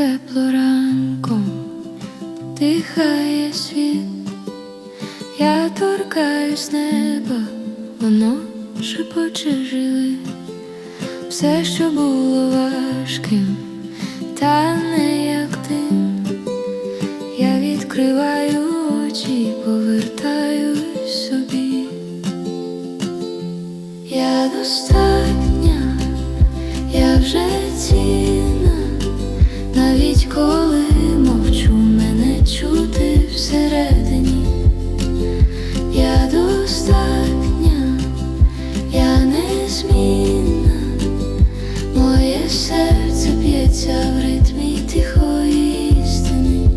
тепло ранком дихає світ, я торкаюсь неба, воно шепоче жили, все, що було важким, та не як тим, я відкриваю очі, повертаюсь собі, я достаю. Незмінна, моє серце б'ється в ритмі тихої істини.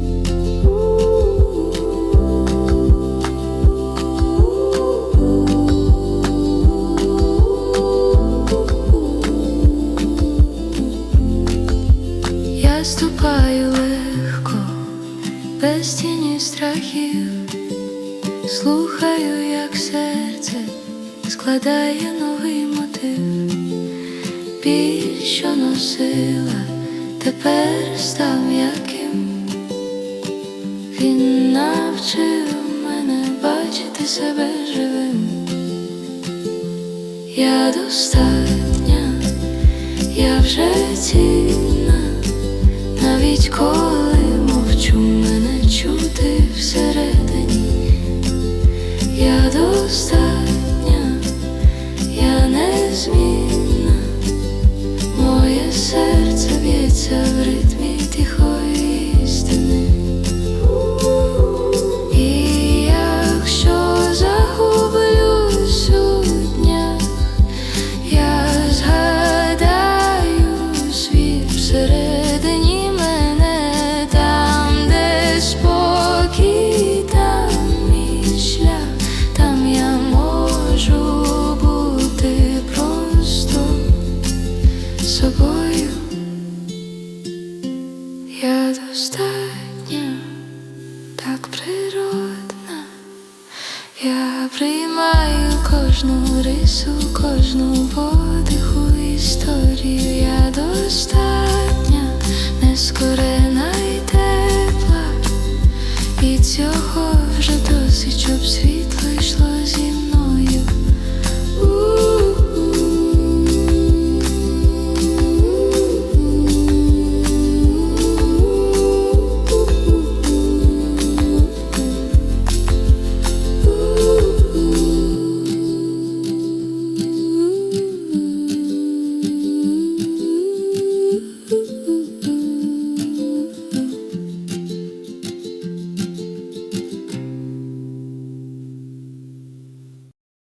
Я ступаю легко, без тіні страхів, слухаю, як серце складає новий що носила, тепер став м'яким. Він навчив мене бачити себе живим. Я достатня, я вже цінна, собою. Я достатньо так природна. Я приймаю кожну рису, кожну